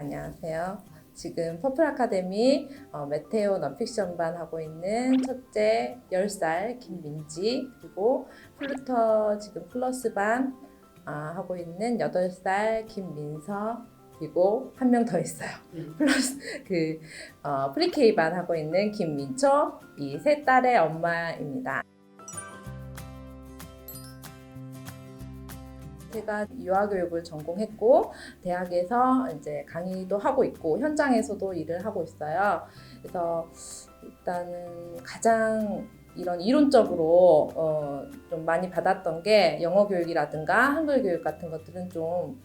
안녕하세요. 지금 퍼플 아카데미 어, 메테오 넌픽션반 하고 있는 첫째 10살 김민지 그리고 플루터 지금 플러스 반 아, 하고 있는 8살 김민서 그리고 한 명 더 있어요. 플러스 그 어, 프리케이 반 하고 있는 김민초 이 세 딸의 엄마입니다. 제가 유아교육을 전공했고 대학에서 이제 강의도 하고 있고 현장에서도 일을 하고 있어요. 그래서 일단은 가장 이런 이론적으로 어, 좀 많이 받았던 게 영어 교육이라든가 한글 교육 같은 것들은 좀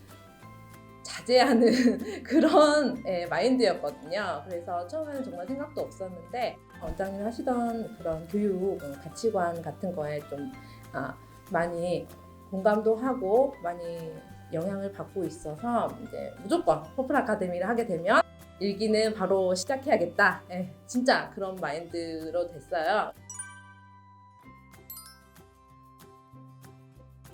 자제하는 그런 예, 마인드였거든요. 그래서 처음에는 정말 생각도 없었는데 원장님 하시던 그런 교육 어, 가치관 같은 거에 좀 아, 많이 공감도 하고 많이 영향을 받고 있어서 이제 무조건 퍼플 아카데미를 하게 되면 일기는 바로 시작해야겠다. 예, 진짜 그런 마인드로 됐어요.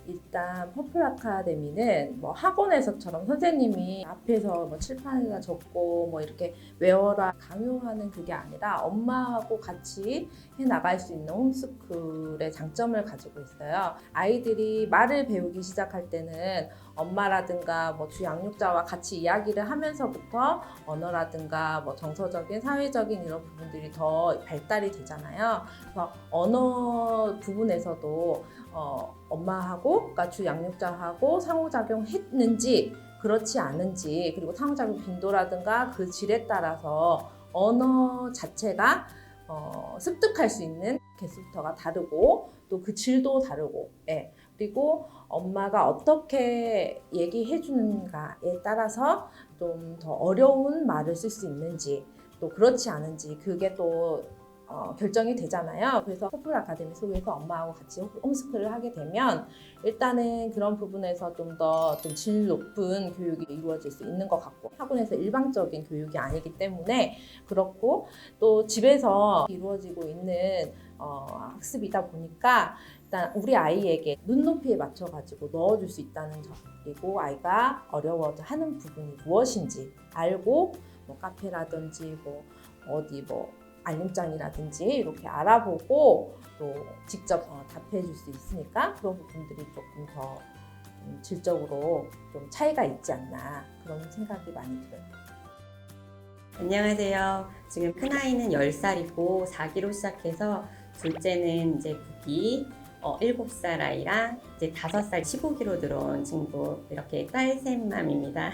일단 퍼플 아카데미는 뭐 학원에서처럼 선생님이 앞에서 뭐 칠판에다 적고 뭐 이렇게 외워라 강요하는 그게 아니라 엄마하고 같이 해 나갈 수 있는 홈스쿨의 장점을 가지고 있어요. 아이들이 말을 배우기 시작할 때는 엄마라든가 뭐 주양육자와 같이 이야기를 하면서부터 언어라든가 뭐 정서적인 사회적인 이런 부분들이 더 발달이 되잖아요. 그래서 언어 부분에서도 어, 엄마하고 그러니까 주양육자하고 상호작용했는지 그렇지 않은지 그리고 상호작용 빈도라든가 그 질에 따라서 언어 자체가 어, 습득할 수 있는 개수부터가 다르고 또 그 질도 다르고 예. 그리고 엄마가 어떻게 얘기해 주는가에 따라서 좀 더 어려운 말을 쓸 수 있는지 또 그렇지 않은지 그게 또 어, 결정이 되잖아요. 그래서 퍼플 아카데미 속에서 엄마하고 같이 홈스쿨을 하게 되면 일단은 그런 부분에서 좀 더 좀 질 높은 교육이 이루어질 수 있는 것 같고 학원에서 일방적인 교육이 아니기 때문에 그렇고 또 집에서 이루어지고 있는 어, 학습이다 보니까 일단 우리 아이에게 눈높이에 맞춰 가지고 넣어줄 수 있다는 점 그리고 아이가 어려워도 하는 부분이 무엇인지 알고 뭐 카페라든지 뭐 어디 뭐 알림장이라든지 이렇게 알아보고 또 직접 어, 답해 줄 수 있으니까 그런 부분들이 조금 더 음, 질적으로 좀 차이가 있지 않나 그런 생각이 많이 들어요. 안녕하세요. 지금 큰아이는 10살이고 4기로 시작해서 둘째는 이제 9기, 어, 7살 아이랑 이제 5살 15기로 들어온 친구 이렇게 딸셋맘입니다.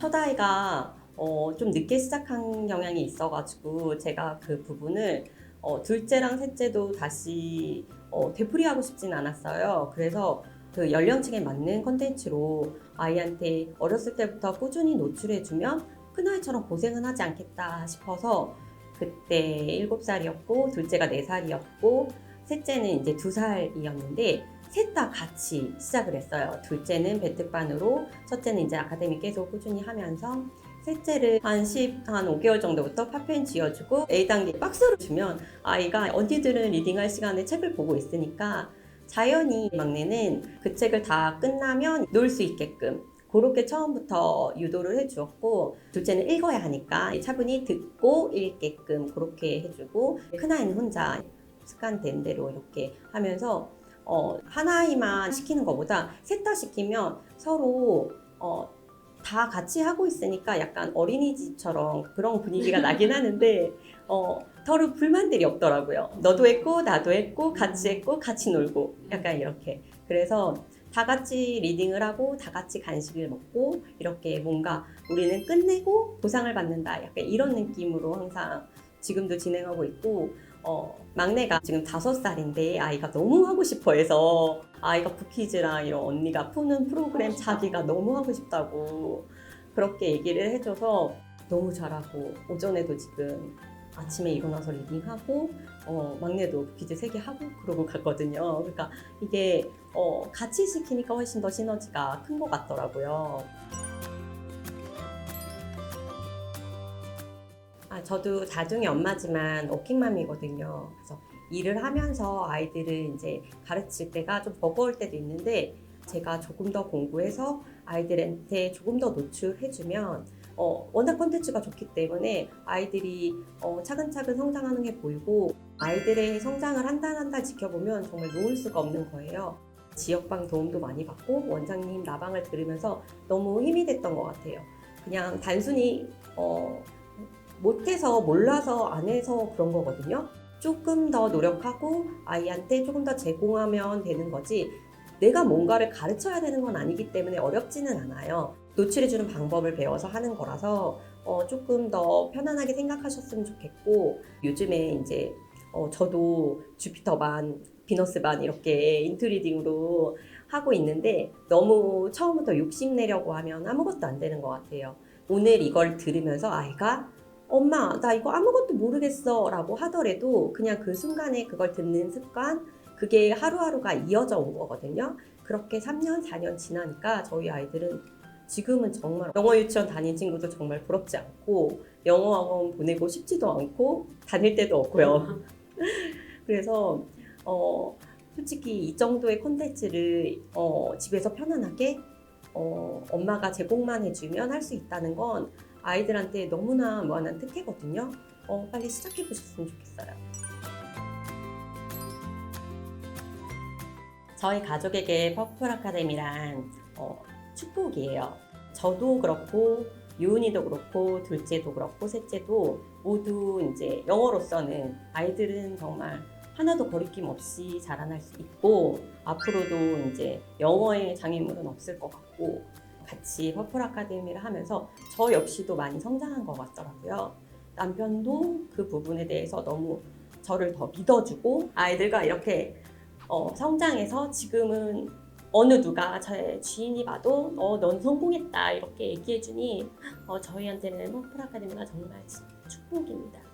첫 아이가 어, 좀 늦게 시작한 경향이 있어가지고 제가 그 부분을 어, 둘째랑 셋째도 다시 어, 되풀이하고 싶진 않았어요. 그래서 그 연령층에 맞는 컨텐츠로 아이한테 어렸을 때부터 꾸준히 노출해주면 큰 아이처럼 고생은 하지 않겠다 싶어서 그때 7살이었고 둘째가 4살이었고 셋째는 이제 2살이었는데 셋 다 같이 시작을 했어요. 둘째는 배특반으로 첫째는 이제 아카데미 계속 꾸준히 하면서 셋째를 한 10, 한 5개월 정도부터 파펜 쥐어주고 A단계 박스를 주면 아이가 언니들은 리딩할 시간에 책을 보고 있으니까 자연히 막내는 그 책을 다 끝나면 놀 수 있게끔 그렇게 처음부터 유도를 해주었고 둘째는 읽어야 하니까 차분히 듣고 읽게끔 그렇게 해주고 큰아이는 혼자 습관된 대로 이렇게 하면서 어, 하나아이만 시키는 것보다 셋 다 시키면 서로 어, 다 같이 하고 있으니까 약간 어린이집처럼 그런 분위기가 나긴 하는데 어, 서로 불만들이 없더라고요. 너도 했고 나도 했고 같이 했고 같이 놀고 약간 이렇게 그래서 다 같이 리딩을 하고 다 같이 간식을 먹고 이렇게 뭔가 우리는 끝내고 보상을 받는다. 약간 이런 느낌으로 항상 지금도 진행하고 있고 어, 막내가 지금 다섯 살인데 아이가 너무 하고 싶어 해서 아이가 부키즈랑 이런 언니가 푸는 프로그램 자기가 너무 하고 싶다고 그렇게 얘기를 해줘서 너무 잘하고 오전에도 지금 아침에 일어나서 리딩하고 어, 막내도 부키즈 세개 하고 그러고 갔거든요. 그러니까 이게 어, 같이 시키니까 훨씬 더 시너지가 큰 것 같더라고요. 아, 저도 다둥이 엄마지만 워킹맘이거든요. 그래서 일을 하면서 아이들을 이제 가르칠 때가 좀 버거울 때도 있는데 제가 조금 더 공부해서 아이들한테 조금 더 노출해주면 어, 워낙 콘텐츠가 좋기 때문에 아이들이 어, 차근차근 성장하는 게 보이고 아이들의 성장을 한 달 한 달 지켜보면 정말 놓을 수가 없는 거예요. 지역방 도움도 많이 받고 원장님 나방을 들으면서 너무 힘이 됐던 것 같아요. 그냥 단순히 어, 못해서 몰라서 안 해서 그런 거거든요. 조금 더 노력하고 아이한테 조금 더 제공하면 되는 거지 내가 뭔가를 가르쳐야 되는 건 아니기 때문에 어렵지는 않아요. 노출해주는 방법을 배워서 하는 거라서 어, 조금 더 편안하게 생각하셨으면 좋겠고 요즘에 이제 어, 저도 주피터 반, 비너스 반 이렇게 인투리딩으로 하고 있는데 너무 처음부터 욕심 내려고 하면 아무것도 안 되는 것 같아요. 오늘 이걸 들으면서 아이가 엄마 나 이거 아무것도 모르겠어 라고 하더라도 그냥 그 순간에 그걸 듣는 습관 그게 하루하루가 이어져 온 거거든요. 그렇게 3년, 4년 지나니까 저희 아이들은 지금은 정말 영어 유치원 다닌 친구도 정말 부럽지 않고 영어 학원 보내고 싶지도 않고 다닐 데도 없고요. 그래서 어, 솔직히 이 정도의 콘텐츠를 어, 집에서 편안하게 어, 엄마가 제공만 해주면 할 수 있다는 건 아이들한테 너무나 무한한 특혜거든요. 어, 빨리 시작해 보셨으면 좋겠어요. 저희 가족에게 퍼플 아카데미란 어, 축복이에요. 저도 그렇고 유은이도 그렇고 둘째도 그렇고 셋째도 모두 이제 영어로서는 아이들은 정말 하나도 거리낌 없이 자라날 수 있고 앞으로도 이제 영어의 장애물은 없을 것 같고 같이 퍼플 아카데미를 하면서 저 역시도 많이 성장한 것 같더라고요. 남편도 그 부분에 대해서 너무 저를 더 믿어주고 아이들과 이렇게 어, 성장해서 지금은 어느 누가 저의 지인이 봐도 어, 넌 성공했다 이렇게 얘기해주니 어, 저희한테는 퍼플 아카데미가 정말 축복입니다.